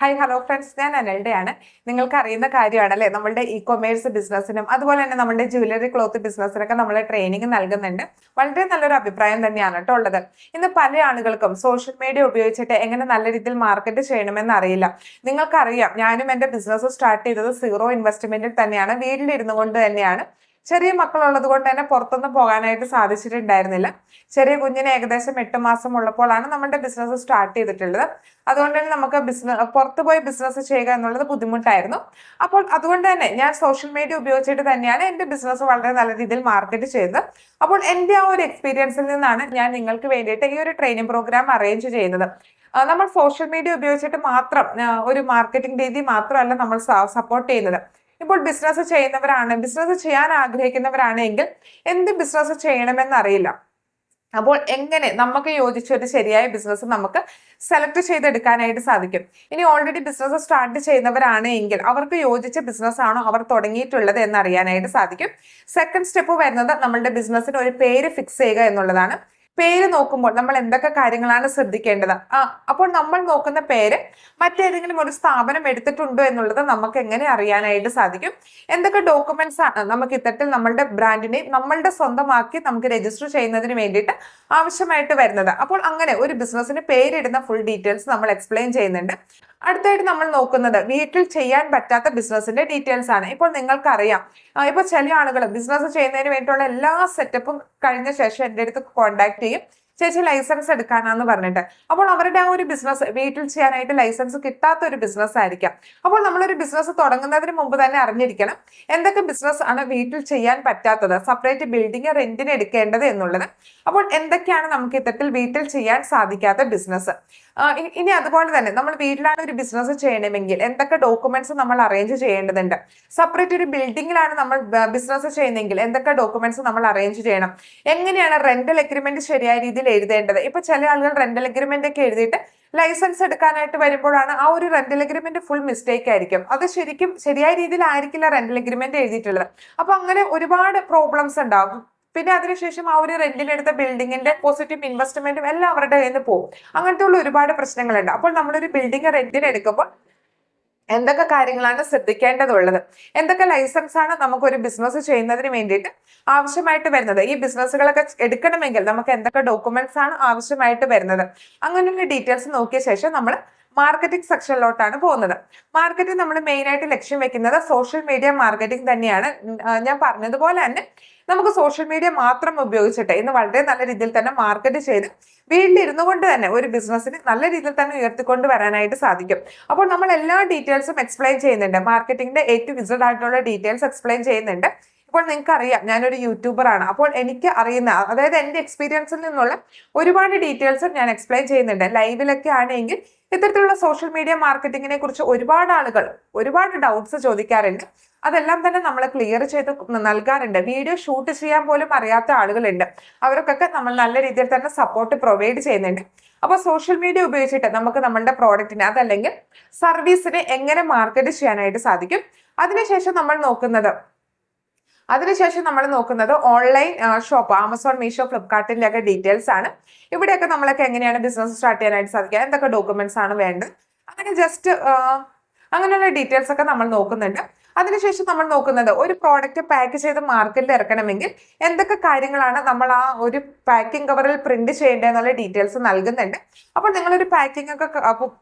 Hi hello friends ഞാൻ അനൽഡയാണ്. നിങ്ങൾക്ക് അറിയുന്ന കാര്യമാണല്ലേ? നമ്മളുടെ ഇ കൊമേഴ്സ് ബിസിനസ്സിനും അതുപോലെ തന്നെ നമ്മുടെ ജ്വല്ലറി ക്ലോത്ത് ബിസിനസ്സിനൊക്കെ നമ്മൾ ട്രെയിനിങ് നൽകുന്നുണ്ട്. വളരെ നല്ലൊരു അഭിപ്രായം തന്നെയാണ് കേട്ടോ ഉള്ളത്. ഇന്ന് പല ആളുകൾക്കും സോഷ്യൽ മീഡിയ ഉപയോഗിച്ചിട്ട് എങ്ങനെ നല്ല രീതിയിൽ മാർക്കറ്റ് ചെയ്യണമെന്ന് അറിയില്ല. നിങ്ങൾക്കറിയാം ഞാനും എന്റെ ബിസിനസ് സ്റ്റാർട്ട് ചെയ്തത് സീറോ ഇൻവെസ്റ്റ്മെന്റിൽ തന്നെയാണ്. വീട്ടിലിരുന്നു കൊണ്ട് തന്നെയാണ്. ചെറിയ മക്കളുള്ളത് കൊണ്ട് തന്നെ പുറത്തൊന്നും പോകാനായിട്ട് സാധിച്ചിട്ടുണ്ടായിരുന്നില്ല. ചെറിയ കുഞ്ഞിന് ഏകദേശം എട്ട് മാസം ഉള്ളപ്പോഴാണ് നമ്മുടെ ബിസിനസ് സ്റ്റാർട്ട് ചെയ്തിട്ടുള്ളത്. അതുകൊണ്ട് തന്നെ നമുക്ക് ബിസിനസ് പുറത്ത് പോയി ബിസിനസ് ചെയ്യുക എന്നുള്ളത് ബുദ്ധിമുട്ടായിരുന്നു. അപ്പോൾ അതുകൊണ്ട് തന്നെ ഞാൻ സോഷ്യൽ മീഡിയ ഉപയോഗിച്ചിട്ട് തന്നെയാണ് എന്റെ ബിസിനസ് വളരെ നല്ല രീതിയിൽ മാർക്കറ്റ് ചെയ്തത് അപ്പോൾ എന്റെ ആ ഒരു എക്സ്പീരിയൻസിൽ നിന്നാണ് ഞാൻ നിങ്ങൾക്ക് വേണ്ടിയിട്ട് ഈ ഒരു ട്രെയിനിങ് പ്രോഗ്രാം അറേഞ്ച് ചെയ്യുന്നത്. നമ്മൾ സോഷ്യൽ മീഡിയ ഉപയോഗിച്ചിട്ട് മാത്രം ഒരു മാർക്കറ്റിംഗ് രീതി മാത്രമല്ല നമ്മൾ സപ്പോർട്ട് ചെയ്യുന്നത്. ഇപ്പോൾ ബിസിനസ് ചെയ്യുന്നവരാണ് ബിസിനസ് ചെയ്യാൻ ആഗ്രഹിക്കുന്നവരാണ് എങ്കിൽ എന്ത് ബിസിനസ് ചെയ്യണമെന്നറിയില്ല. അപ്പോൾ എങ്ങനെ നമുക്ക് യോജിച്ച ഒരു ശരിയായ ബിസിനസ് നമുക്ക് സെലക്ട് ചെയ്തെടുക്കാനായിട്ട് സാധിക്കും. ഇനി ഓൾറെഡി ബിസിനസ് സ്റ്റാർട്ട് ചെയ്യുന്നവരാണ് എങ്കിൽ അവർക്ക് യോജിച്ച ബിസിനസ് ആണോ അവർ തുടങ്ങിയിട്ടുള്ളത് എന്ന് അറിയാനായിട്ട് സാധിക്കും. സെക്കൻഡ് സ്റ്റെപ്പ് വരുന്നത് നമ്മളുടെ ബിസിനസ്സിന് ഒരു പേര് ഫിക്സ് ചെയ്യുക എന്നുള്ളതാണ്. പേര് നോക്കുമ്പോൾ നമ്മൾ എന്തൊക്കെ കാര്യങ്ങളാണ് ശ്രദ്ധിക്കേണ്ടത്? ആ അപ്പോൾ നമ്മൾ നോക്കുന്ന പേര് മറ്റേതെങ്കിലും ഒരു സ്ഥാപനം എടുത്തിട്ടുണ്ടോ എന്നുള്ളത് നമുക്ക് എങ്ങനെ അറിയാനായിട്ട് സാധിക്കും? എന്തൊക്കെ ഡോക്യുമെന്റ്സ് ആണ് നമുക്ക് ഇത്തരത്തിൽ നമ്മളുടെ ബ്രാൻഡിനെ നമ്മളുടെ സ്വന്തമാക്കി നമുക്ക് രജിസ്റ്റർ ചെയ്യുന്നതിന് വേണ്ടിയിട്ട് ആവശ്യമായിട്ട് വരുന്നത്. അപ്പോൾ അങ്ങനെ ഒരു ബിസിനസ്സിന് പേരിടുന്ന ഫുൾ ഡീറ്റെയിൽസ് നമ്മൾ എക്സ്പ്ലെയിൻ ചെയ്യുന്നുണ്ട്. അടുത്തായിട്ട് നമ്മൾ നോക്കുന്നത് വീട്ടിൽ ചെയ്യാൻ പറ്റാത്ത ബിസിനസിന്റെ ഡീറ്റെയിൽസ് ആണ്. ഇപ്പോൾ നിങ്ങൾക്കറിയാം. ഇപ്പൊ ഇപ്പോൾ ചില ആളുകൾ ബിസിനസ് ചെയ്യുന്നതിന് വേണ്ടിയുള്ള എല്ലാ സെറ്റപ്പും കഴിഞ്ഞ ശേഷം എന്റെ അടുത്ത് കോൺടാക്ട് ചെയ്യും. ചേച്ചി ലൈസൻസ് എടുക്കാനാന്ന് പറഞ്ഞിട്ട്. അപ്പോൾ അവരുടെ ആ ഒരു ബിസിനസ് വീട്ടിൽ ചെയ്യാനായിട്ട് ലൈസൻസ് കിട്ടാത്ത ഒരു ബിസിനസ് ആയിരിക്കാം. അപ്പോൾ നമ്മളൊരു ബിസിനസ് തുടങ്ങുന്നതിന് മുമ്പ് തന്നെ അറിഞ്ഞിരിക്കണം എന്തൊക്കെ ബിസിനസ് ആണ് വീട്ടിൽ ചെയ്യാൻ പറ്റാത്തത് സെപ്പറേറ്റ് ബിൽഡിംഗ് റെന്റിന് എടുക്കേണ്ടത് എന്നുള്ളത്. അപ്പോൾ എന്തൊക്കെയാണ് നമുക്ക് ഇത്തരത്തിൽ വീട്ടിൽ ചെയ്യാൻ സാധിക്കാത്ത ബിസിനസ് ഇനി അതുപോലെ തന്നെ നമ്മൾ വീട്ടിലാണ് ഒരു ബിസിനസ് ചെയ്യണമെങ്കിൽ എന്തൊക്കെ ഡോക്യുമെന്റ്സ് നമ്മൾ അറേഞ്ച് ചെയ്യേണ്ടതുണ്ട്? സെപ്പറേറ്റ് ഒരു ബിൽഡിങ്ങിലാണ് നമ്മൾ ബിസിനസ് ചെയ്യുന്നതെങ്കിൽ എന്തൊക്കെ ഡോക്യുമെന്റ്സ് നമ്മൾ അറേഞ്ച് ചെയ്യണം? എങ്ങനെയാണ് റെന്റൽ എഗ്രിമെന്റ് ശരിയായ രീതിയിൽ എഴുതേണ്ടത്. ഇപ്പൊ ചില ആളുകൾ റെന്റൽ അഗ്രിമെന്റ് ഒക്കെ എഴുതിയിട്ട് ലൈസൻസ് എടുക്കാനായിട്ട് വരുമ്പോഴാണ് ആ ഒരു റെന്റൽ അഗ്രിമെന്റ് ഫുൾ മിസ്റ്റേക്ക് ആയിരിക്കും. അത് ശരിക്കും ശരിയായ രീതിയിൽ ആയിരിക്കില്ല റെന്റൽ അഗ്രിമെന്റ് എഴുതിയിട്ടുള്ളത്. അപ്പൊ അങ്ങനെ ഒരുപാട് പ്രോബ്ലംസ് ഉണ്ടാകും പിന്നെ അതിനുശേഷം ആ ഒരു റെന്റിനെടുത്ത ബിൽഡിങ്ങിന്റെ പോസിറ്റീവ് ഇൻവെസ്റ്റ്മെന്റും എല്ലാം അവരുടെ കയ്യിൽ നിന്ന് പോകും. അങ്ങനത്തെ ഉള്ള ഒരുപാട് പ്രശ്നങ്ങളുണ്ട്. അപ്പോൾ നമ്മളൊരു ബിൽഡിംഗ് റെന്റിന് എടുക്കുമ്പോൾ എന്തൊക്കെ കാര്യങ്ങളാണ് ശ്രദ്ധിക്കേണ്ടതുള്ളത്? എന്തൊക്കെ ലൈസൻസ് ആണ് നമുക്ക് ഒരു ബിസിനസ് ചെയ്യുന്നതിന് വേണ്ടിയിട്ട് ആവശ്യമായിട്ട് വരുന്നത്? ഈ ബിസിനസ്സുകളൊക്കെ എടുക്കണമെങ്കിൽ നമുക്ക് എന്തൊക്കെ ഡോക്യുമെന്റ്സ് ആണ് ആവശ്യമായിട്ട് വരുന്നത്? അങ്ങനെയുള്ള ഡീറ്റെയിൽസ് നോക്കിയ ശേഷം നമ്മൾ മാർക്കറ്റിംഗ് സെക്ഷനിലോട്ടാണ് പോകുന്നത്. മാർക്കറ്റിംഗ് നമ്മൾ മെയിനായിട്ട് ലക്ഷ്യം വെക്കുന്നത് സോഷ്യൽ മീഡിയ മാർക്കറ്റിംഗ് തന്നെയാണ്. ഞാൻ പറഞ്ഞതുപോലെ തന്നെ നമുക്ക് സോഷ്യൽ മീഡിയ മാത്രം ഉപയോഗിച്ചിട്ട് ഇന്ന് വളരെ നല്ല രീതിയിൽ തന്നെ മാർക്കറ്റ് ചെയ്ത് വീട്ടിലിരുന്നു കൊണ്ട് തന്നെ ഒരു ബിസിനസ്സിന് നല്ല രീതിയിൽ തന്നെ ഉയർത്തിക്കൊണ്ട് വരാനായിട്ട് സാധിക്കും. അപ്പോൾ നമ്മൾ എല്ലാ ഡീറ്റെയിൽസും എക്സ്പ്ലെയിൻ ചെയ്യുന്നുണ്ട്. മാർക്കറ്റിംഗിന്റെ എ ടു വിസിഡ് ആയിട്ടുള്ള ഡീറ്റെയിൽസ് എക്സ്പ്ലെയിൻ ചെയ്യുന്നുണ്ട്. ഇപ്പോൾ നിങ്ങൾക്ക് അറിയാം ഞാനൊരു യൂട്യൂബർ ആണ്. അപ്പോൾ എനിക്ക് അറിയുന്ന അതായത് എന്റെ എക്സ്പീരിയൻസിൽ നിന്നുള്ള ഒരുപാട് ഡീറ്റെയിൽസ് ഞാൻ എക്സ്പ്ലെയിൻ ചെയ്യുന്നുണ്ട്. ലൈവിലൊക്കെ ആണെങ്കിൽ ഇത്തരത്തിലുള്ള സോഷ്യൽ മീഡിയ മാർക്കറ്റിങ്ങിനെ കുറിച്ച് ഒരുപാട് ആളുകൾ ഒരുപാട് ഡൗട്ട്സ് ചോദിക്കാറുണ്ട്. അതെല്ലാം തന്നെ നമ്മൾ ക്ലിയർ ചെയ്ത് നൽകാറുണ്ട്. വീഡിയോ ഷൂട്ട് ചെയ്യാൻ പോലും അറിയാത്ത ആളുകളുണ്ട്. അവർക്കൊക്കെ നമ്മൾ നല്ല രീതിയിൽ തന്നെ സപ്പോർട്ട് പ്രൊവൈഡ് ചെയ്യുന്നുണ്ട്. അപ്പോൾ സോഷ്യൽ മീഡിയ ഉപയോഗിച്ചിട്ട് നമുക്ക് നമ്മളുടെ പ്രോഡക്റ്റിനെ അതല്ലെങ്കിൽ സർവീസിനെ എങ്ങനെ മാർക്കറ്റ് ചെയ്യാനായിട്ട് സാധിക്കും? അതിനുശേഷം നമ്മൾ നോക്കുന്നത് അതിനുശേഷം നമ്മൾ നോക്കുന്നത് ഓൺലൈൻ ഷോപ്പ് ആമസോൺ മീഷോ ഫ്ലിപ്കാർട്ടിന്റെയൊക്കെ ഡീറ്റെയിൽസ് ആണ്. ഇവിടെയൊക്കെ നമ്മളൊക്കെ എങ്ങനെയാണ് ബിസിനസ് സ്റ്റാർട്ട് ചെയ്യാനായിട്ട് സാധിക്കുക? എന്തൊക്കെ ഡോക്യുമെന്റ്സ് ആണ് വേണ്ടത്? അങ്ങനെ ജസ്റ്റ് അങ്ങനെയുള്ള ഡീറ്റെയിൽസ് ഒക്കെ നമ്മൾ നോക്കുന്നുണ്ട്. അതിനുശേഷം നമ്മൾ നോക്കുന്നത് ഒരു പ്രോഡക്റ്റ് പാക്ക് ചെയ്ത് മാർക്കറ്റിൽ ഇറക്കണമെങ്കിൽ എന്തൊക്കെ കാര്യങ്ങളാണ് നമ്മൾ ആ ഒരു പാക്കിംഗ് കവറിൽ പ്രിന്റ് ചെയ്യേണ്ടതെന്നുള്ള ഡീറ്റെയിൽസ് നൽകുന്നുണ്ട്. അപ്പോൾ നിങ്ങളൊരു പാക്കിംഗ് ഒക്കെ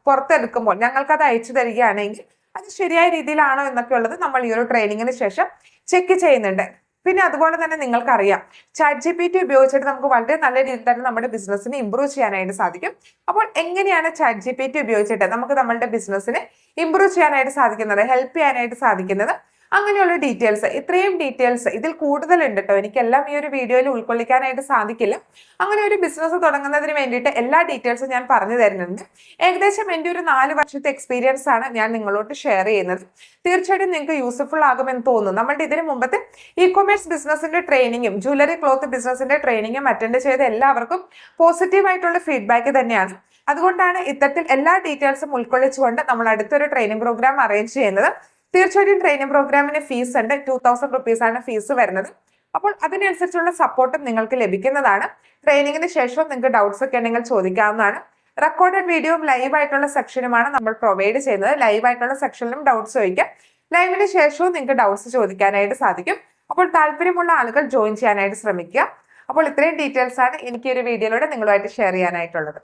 പുറത്തെടുക്കുമ്പോൾ ഞങ്ങൾക്കത് അയച്ചു തരികയാണെങ്കിൽ അത് ശരിയായ രീതിയിലാണോ എന്നൊക്കെ ഉള്ളത് നമ്മൾ ഈ ഒരു ട്രെയിനിങ്ങിന് ശേഷം ചെക്ക് ചെയ്യുന്നുണ്ട്. പിന്നെ അതുപോലെ തന്നെ നിങ്ങൾക്കറിയാം ചാറ്റ് ജി പി ടി ഉപയോഗിച്ചിട്ട് നമുക്ക് വളരെ നല്ല രീതിയിൽ തന്നെ നമ്മുടെ ബിസിനസ്സിനെ ഇമ്പ്രൂവ് ചെയ്യാനായിട്ട് സാധിക്കും. അപ്പോൾ എങ്ങനെയാണ് ചാറ്റ് ജി പി ടി ഉപയോഗിച്ചിട്ട് നമുക്ക് നമ്മളുടെ ബിസിനസ്സിനെ ഇമ്പ്രൂവ് ചെയ്യാനായിട്ട് സാധിക്കുന്നത് ഹെൽപ്പ് ചെയ്യാനായിട്ട് സാധിക്കുന്നത്? അങ്ങനെയുള്ള ഡീറ്റെയിൽസ് ഇത്രയും ഡീറ്റെയിൽസ് ഇതിൽ കൂടുതലുണ്ട് കേട്ടോ എനിക്കെല്ലാം ഈ ഒരു വീഡിയോയിൽ ഉൾക്കൊള്ളിക്കാനായിട്ട് സാധിക്കില്ല. അങ്ങനെ ഒരു ബിസിനസ് തുടങ്ങുന്നതിന് വേണ്ടിയിട്ട് എല്ലാ ഡീറ്റെയിൽസും ഞാൻ പറഞ്ഞു തരുന്നുണ്ട്. ഏകദേശം എന്റെ ഒരു നാല് വർഷത്തെ എക്സ്പീരിയൻസ് ആണ് ഞാൻ നിങ്ങളോട്ട് ഷെയർ ചെയ്യുന്നത്. തീർച്ചയായിട്ടും നിങ്ങൾക്ക് യൂസ്ഫുൾ ആകുമെന്ന് തോന്നുന്നു. നമ്മളുടെ ഇതിന് മുമ്പത്തെ ഇ കൊമേഴ്സ് ബിസിനസിന്റെ ട്രെയിനിങ്ങും ജ്വല്ലറി ക്ലോത്ത് ബിസിനസിന്റെ ട്രെയിനിങ്ങും അറ്റൻഡ് ചെയ്ത എല്ലാവർക്കും പോസിറ്റീവ് ആയിട്ടുള്ള ഫീഡ്ബാക്ക് തന്നെയാണ്. അതുകൊണ്ടാണ് ഇത്തരത്തിൽ എല്ലാ ഡീറ്റെയിൽസും ഉൾക്കൊള്ളിച്ചുകൊണ്ട് നമ്മൾ അടുത്തൊരു ട്രെയിനിങ് പ്രോഗ്രാം അറേഞ്ച് ചെയ്യുന്നത്. തീർച്ചയായിട്ടും ട്രെയിനിങ് പ്രോഗ്രാമിന് ഫീസ് ഉണ്ട്. ടു തൗസൻഡ് റുപ്പീസ് ആണ് ഫീസ് വരുന്നത്. അപ്പോൾ അതിനനുസരിച്ചുള്ള സപ്പോർട്ടും നിങ്ങൾക്ക് ലഭിക്കുന്നതാണ്. ട്രെയിനിങ്ങിന് ശേഷം നിങ്ങൾക്ക് ഡൗട്ട്സ് ഒക്കെ ഉണ്ടെങ്കിൽ ചോദിക്കാവുന്നതാണ്. റെക്കോർഡഡ് വീഡിയോയും ലൈവ് ആയിട്ടുള്ള സെക്ഷനുമാണ് നമ്മൾ പ്രൊവൈഡ് ചെയ്യുന്നത്. ലൈവ് ആയിട്ടുള്ള സെക്ഷനിലും ഡൗട്ട്സ് ചോദിക്കാം. ലൈവിന് ശേഷവും നിങ്ങൾക്ക് ഡൗട്ട്സ് ചോദിക്കാനായിട്ട് സാധിക്കും. അപ്പോൾ താല്പര്യമുള്ള ആളുകൾ ജോയിൻ ചെയ്യാനായിട്ട് ശ്രമിക്കുക. അപ്പോൾ ഇത്രയും ഡീറ്റെയിൽസ് ആണ് എനിക്ക് ഒരു വീഡിയോയിലൂടെ നിങ്ങളുമായിട്ട് ഷെയർ ചെയ്യാനായിട്ടുള്ളത്.